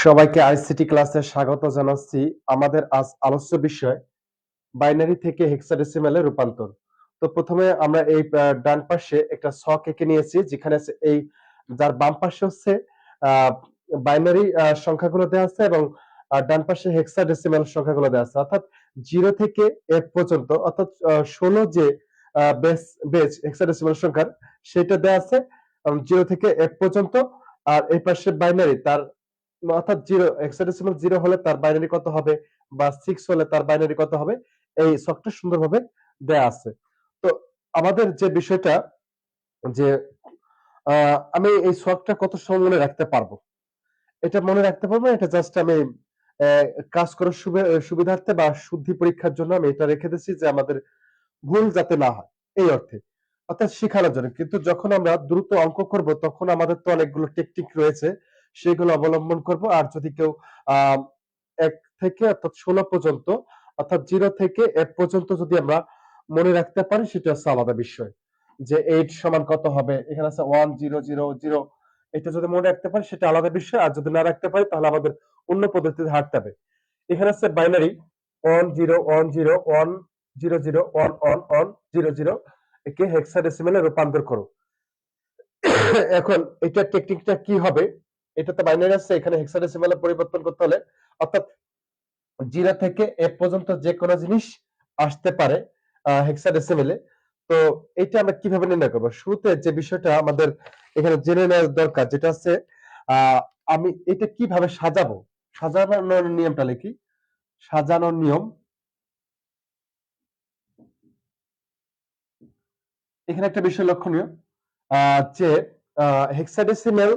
সবাইকে আইসিটি ক্লাসে স্বাগত জানাচ্ছি। আমাদের আজ আলোচ্য বিষয়, বাইনারি থেকে হেক্সাডেসিমালে রূপান্তর। তো প্রথমে আমরা এই ডান পাশে একটা ছক এঁকে নিয়েছি, যেখানে এই, যার বাম পাশে হচ্ছে বাইনারি সংখ্যাগুলো দেওয়া আছে এবং ডান পাশে হেক্সাডেসিমাল সংখ্যাগুলো দেওয়া আছে। অর্থাৎ জিরো থেকে এক পর্যন্ত, অর্থাৎ ষোলো যে বেস, বেজ, হেক্সাডেসিমাল সংখ্যার, সেটা দেওয়া আছে। জিরো থেকে এক পর্যন্ত, আর এই পাশে বাইনারি, তার অর্থাৎ জিরো হেক্সাডেসিমাল জিরো হলে তার বাইনারি কত হবে বা সিক্স হলে তার বাইনারি কত হবে, এই ছকটা সুন্দরভাবে দেয়া আছে। তো আমাদের যে বিষয়টা যে আমি এই ছকটা কত সময় মনে রাখতে পারব? এটা মনে রাখতে পারব, এটা জাস্ট আমি কাজ করার সুবিধার্থে বা শুদ্ধি পরীক্ষার জন্য আমি এটা রেখে দিচ্ছি যে আমাদের ভুল যাতে না হয়, এই অর্থে। অর্থাৎ শেখানোর জন্য। কিন্তু যখন আমরা দ্রুত অঙ্ক করব, তখন আমাদের তো অনেকগুলো টেকনিক রয়েছে। সেগুলো অবলম্বন করব। আর যদি কেউ এক থেকে অর্থাৎ ষোলো পর্যন্ত, অর্থাৎ জিরো থেকে এক পর্যন্ত যদি আমরা মনে রাখতে পারি, সেটা হচ্ছে আলাদা বিষয়। যে এইট সমান কত হবে? এখানে আছে ওয়ান, জিরো জিরো জিরো। এটা যদি মনে রাখতে পারি, সেটা আলাদা বিষয়। আর যদি না রাখতে পারি, তাহলে আমাদের অন্য পদ্ধতিতে হাঁটতে হবে। এখানে আছে binary one zero one zero one zero zero one one one zero zero একে হেক্সাডেসিমেলে রূপান্তর করো। এখন এটা টেকনিকটা কি হবে? এটা তো বাইনারি আছে এখানে হেক্সাডেসিমেলে পরিবর্তন করতে হলে। অর্থাৎ জিরো থেকে এ পর্যন্ত যে কোনো জিনিস আসতে পারে হেক্সাডেসিমেলে তো এটা আমরা কীভাবে নির্ণয় করব? শুরুতে যে বিষয়টা আমাদের এখানে জেনে নেওয়ার দরকার যেটা হচ্ছে আমি এটা কীভাবে সাজাবো? সাজানোর নিয়মটা লিখি। সাজানোর নিয়ম। এখানে একটা বিষয় লক্ষণীয় আহ, যে হেক্সাডেসিমেল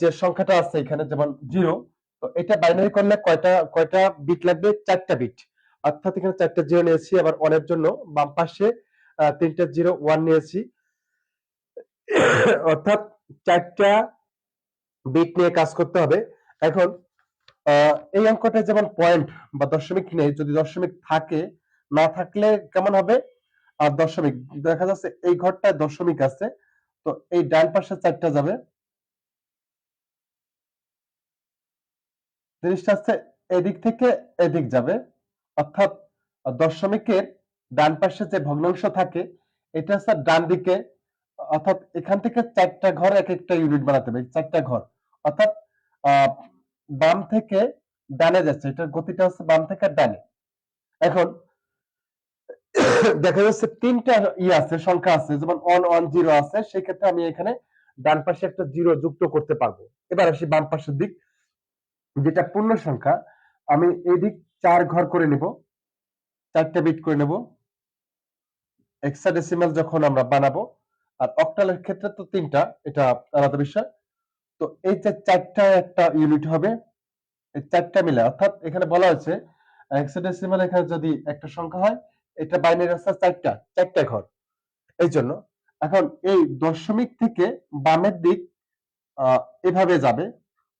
যে সংখ্যাটা আছে এখানে, যেমন জিরো তো এটা বাইনারি করলে কয়টা কয়টা বিট লাগবে? চারটা বিট অর্থাৎ এখানে চারটা জিরো নিয়েছি, আবার ওয়ানের জন্য বাম পাশে তিনটা জিরো ওয়ান নিয়েছি। অর্থাৎ চারটা বিট নিয়ে কাজ করতে হবে। এখন এই অঙ্কটা যেমন পয়েন্ট বা দশমিক নেই, যদি দশমিক থাকে, না থাকলে কেমন হবে? আর দশমিক, দেখা যাচ্ছে এই ঘরটায় দশমিক আছে, তো এই ডান পাশে চারটা যাবে। জিনিসটা হচ্ছে এদিক থেকে এদিক যাবে। অর্থাৎ দশমিকের ডান পাশে যে ভগ্নাংশ থাকে, এটা হচ্ছে ডান দিকে। অর্থাৎ এখান থেকে চারটা ঘর এক একটা ইউনিট বানাতে হবে, চারটা ঘর। অর্থাৎ বাম থেকে ডানে যাচ্ছে, এটার গতিটা হচ্ছে বাম থেকে ডানে। এখন দেখা যাচ্ছে তিনটা ই আছে, সংখ্যা আছে, যেমন ওয়ান ওয়ান জিরো আছে, সেক্ষেত্রে আমি এখানে ডান পাশে একটা জিরো যুক্ত করতে পারব। এবার আসি বাম পাশের দিক। যেটা পূর্ণ সংখ্যা, আমি এই দিক চার ঘর করে নিব, চারটা বিট করে নেব। হেক্সাডেসিমাল যখন আমরা বানাবো, আর অক্টালের ক্ষেত্রে তো তিনটা, এটা আলাদা বিষয়। তো এই যে চারটা একটা ইউনিট হবে, এই চারটা মিলে, অর্থাৎ এখানে বলা হয়েছে হেক্সাডেসিমাল এখানে যদি একটা সংখ্যা হয়, এটা বাইনারি আছে চারটা চারটা ঘর। এই জন্য এখন এই দশমিক থেকে বামের দিক এভাবে যাবে।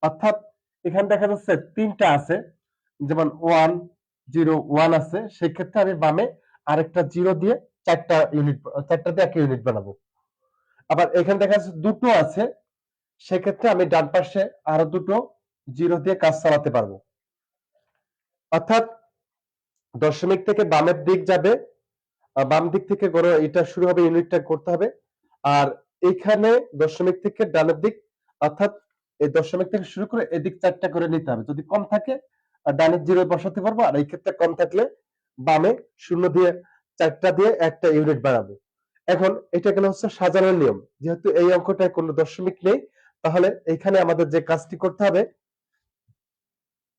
অর্থাৎ এখানে দেখা যাচ্ছে তিনটা আছে। যেমন ওয়ান জিরো ওয়ান আছে। সেক্ষেত্রে আমি বামে আরেকটা জিরো দিয়ে চারটা ইউনিট চারটা দিয়ে একটা ইউনিট বানাবো। আবার এখানে দেখা যাচ্ছে দুটো আছে। সেক্ষেত্রে আমি ডান পাশে আরও দুটো জিরো দিয়ে কাজ চালাতে পারব। অর্থাৎ দশমিক থেকে বামের দিক যাবে বাম দিক থেকে গড়ে এটা শুরু হবে ইউনিটটা করতে হবে। আর এখানে দশমিক থেকে ডানের দিক, অর্থাৎ এই দশমিক থেকে শুরু করে এদিক চারটা করে নিতে হবে। যদি কম থাকে ডানের জিরো বসাতে পারব, আর এই ক্ষেত্রে কম থাকলে বামে শূন্য দিয়ে চারটা দিয়ে একটা ইউনিট বাড়াবো এখন এটা কেন হচ্ছে সাজানোর নিয়ম? যেহেতু এই অঙ্কটায় কোনো দশমিক নেই, তাহলে এখানে আমাদের যে কাজটি করতে হবে,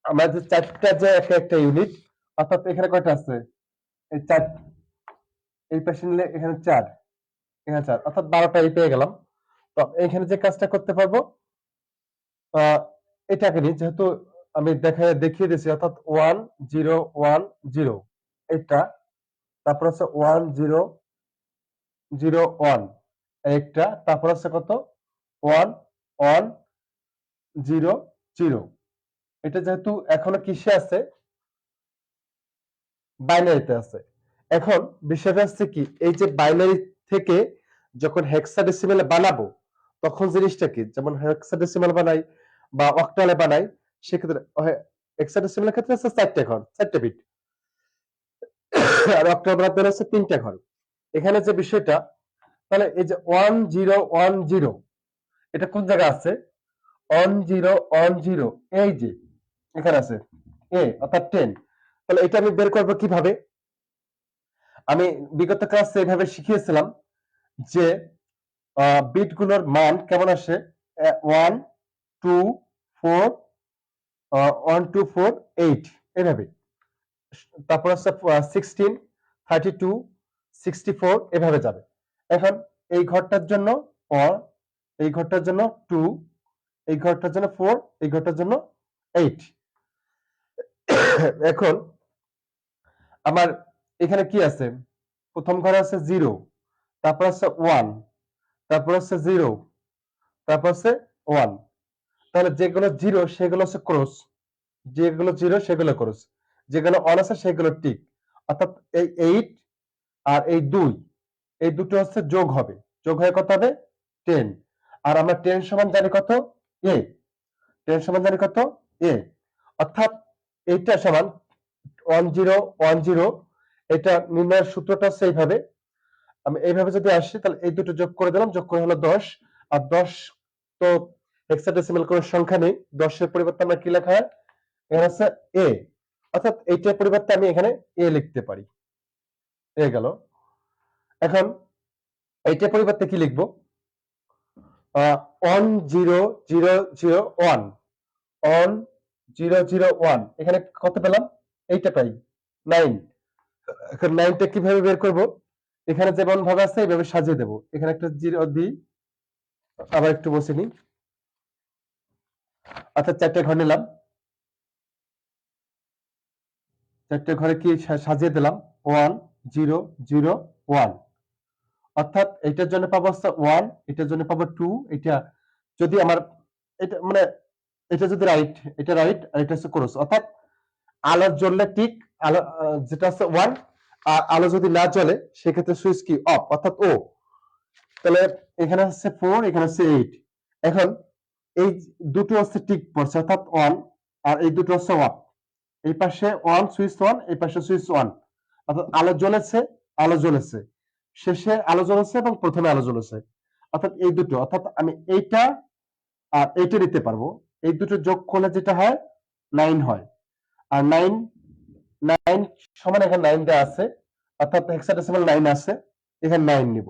আমাদের চারটা যে একটা একটা ইউনিট অর্থাৎ এখানে কয়টা আছে? এই চার, এই পাশে নিলে এখানে চার এখানে চার, অর্থাৎ বারোটা এই পেয়ে গেলাম। তো এখানে যে কাজটা করতে পারব এটাকে নিয়ে যেহেতু আমি দেখা দেখিয়ে দিয়েছি, অর্থাৎ ওয়ান জিরো ওয়ান জিরো, এটা, তারপর হচ্ছে ওয়ান জিরো জিরো ওয়ান, একটা, তারপর হচ্ছে কত? ওয়ান ওয়ান জিরো জিরো, এটা যেহেতু এখনও কিসে আছে? বাইনারিতে আছে। এখন বিষয়টা হচ্ছে কি, এই যে বাইনারি থেকে যখন হেক্সাডেসিমেলে বানাবো, তখন জিনিসটা কি? যেমন হেক্সাডেসিমাল বানাই বা অক্টালে বানাই, সেক্ষেত্রে হেক্সাডেসিমালের ক্ষেত্রে হচ্ছে চারটে ঘর, চারটে বিট আর অক্টোবর হচ্ছে তিনটা ঘর। এখানে যে বিষয়টা, তাহলে এই যে ওয়ান জিরো ওয়ান জিরো এটা কোন জায়গায় আছে? ওয়ান জিরো ওয়ান জিরো এই যে, এখানে আছে এ অর্থাৎ টেন তাহলে এটা আমি বের করব কীভাবে? আমি বিগত ক্লাসে এভাবে শিখিয়েছিলাম যে বিটগুলোর মান কেমন আসে? One two four one two four eight এভাবে। তারপর হচ্ছে sixteen thirty two sixty four এভাবে যাবে। এখন এই ঘরটার জন্য ওয়ান এই ঘরটার জন্য টু এই ঘরটার জন্য ফোর এই ঘরটার জন্য এইট এখন আমার এখানে কি আছে? প্রথম ঘরে আছে জিরো তারপর আছে ওয়ান তারপর আছে জিরো তারপর আছে ওয়ান তাহলে যেগুলো জিরো সেগুলো হচ্ছে ক্রস যেগুলো জিরো সেগুলো ক্রস যেগুলো ওয়ান আছে, সেগুলো টিক অর্থাৎ এই এইট আর এই দুই, এই দুটো হচ্ছে যোগ হবে। যোগ হয়ে কত হবে? টেন আর আমরা টেন সমান জানি কত? এ টেন সমান জানি কত? এ অর্থাৎ এইটা সমান ওয়ান জিরো ওয়ান জিরো এটা নির্ণয়ের সূত্রটা হচ্ছে এইভাবে। আমি এইভাবে যদি আসি, তাহলে এই দুটো যোগ করে দিলাম, যোগ করে হলো দশ। আর দশ তো হেক্সাডেসিমাল কোনো সংখ্যা নেই, দশের পরিবর্তে আমরা কি লেখা হয়? এখানে হচ্ছে এ অর্থাৎ এইটার পরিবর্তে আমি এখানে এ লিখতে পারি। এ গেল। এখন এইটার পরিবর্তে কি লিখব? One zero zero zero one one zero zero one এখানে কত পেলাম? এইটা পাই। নাইন এখন নাইনটা কীভাবে বের করব? এখানে যেমন ভাবে আছে, এইভাবে সাজিয়ে দেব। এখানে একটা জিরো দিই। আবার একটু বসে নিই। অর্থাৎ চারটে ঘর নিলাম। চারটে ঘরে কি সাজিয়ে দিলাম? ওয়ান জিরো জিরো ওয়ান অর্থাৎ এটার জন্য পাবো ওয়ান এটার জন্য পাবো টু এটা যদি আমার, এটা মানে এটা যদি রাইট এটা রাইট আর এটা হচ্ছে ক্রস অর্থাৎ আলো জ্বললে টিক আলো যেটা হচ্ছে ওয়ান আর আলো যদি না জ্বলে, সেক্ষেত্রে সুইচ কি অফ অর্থাৎ ও তাহলে এখানে হচ্ছে ফোর এখানে হচ্ছে এইট এখন এই দুটো হচ্ছে টিক পড়ছে অর্থাৎ ওয়ান আর এই দুটো হচ্ছে অফ এই পাশে ওয়ান সুইচ ওয়ান এই পাশে সুইচ ওয়ান অর্থাৎ আলো জ্বলেছে আলো জ্বলেছে। শেষে আলো জ্বলেছে এবং প্রথমে আলো জ্বলেছে। অর্থাৎ এই দুটো, অর্থাৎ আমি এইটা আর এইটা নিতে পারব। এই দুটো যোগ করলে যেটা হয়? নাইন হয়। আর নাইন নাইন সমান এখানে নাইন দেওয়া আছে। অর্থাৎ হেক্সাডেসিমাল নাইন আছে। এখানে নাইন নিব।